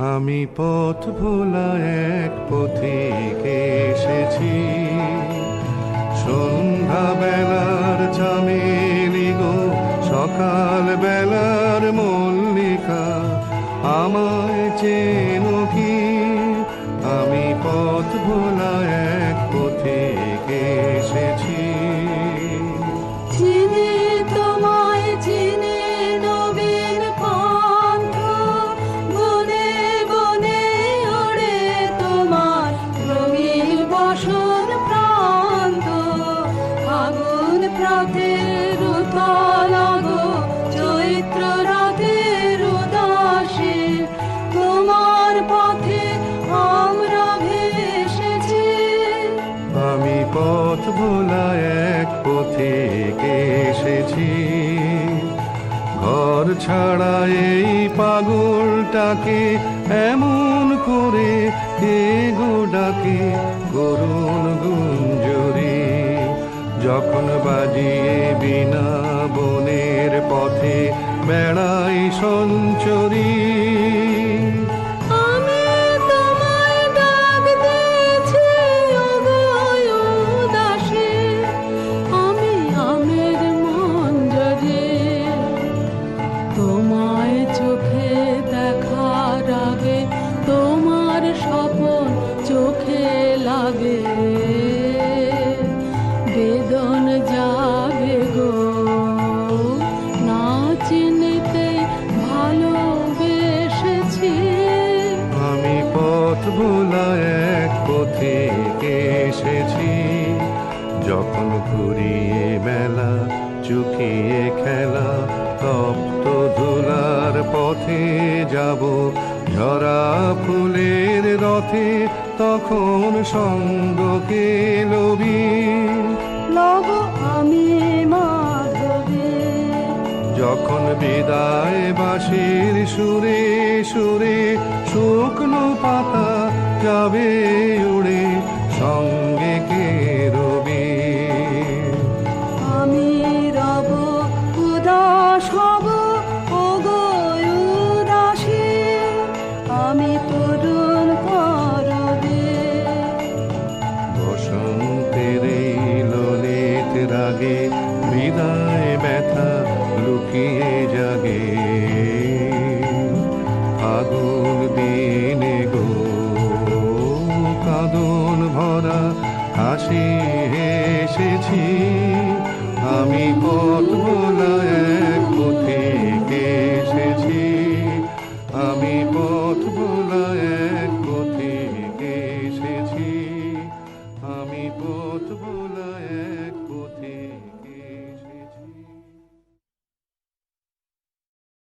আমি পথ ভোলা এক পথিকে এসেছি। সন্ধ্যা বেলার চামেলি গো সকাল বেলার মল্লিকা, আমায় চেনো কি? আমি পথ ভোলা এক পথিকে এক পথিকে এসেছি? ঘর ছাড়া এই পাগলটাকে এমন করে কে গো ডাকে করুণ গুঞ্জরি যখন বাজিয়ে বিনা বনের পথে বেড়াই সঞ্চরী ভোলা এক পথে এসেছি? যখন ঘুরিয়ে মেলা, চুকিয়ে খেলা তপ্ত ধুলার পথে যাব, ঝরা ফুলের রথে, তখন সঙ্গকে লবি বিদায় বাসির সুরে সুরে শুকনো পাতা যাবে উড়ে সঙ্গে কে রবি? আমি রব, উদাস হব, ওগো উদাসী। আমি তোর ভরা হাসি এসেছি আমি পথ বোলায় এক পথে এসেছি আমি পথ বোলায় এক পথে এসেছি আমি পথ বোলায়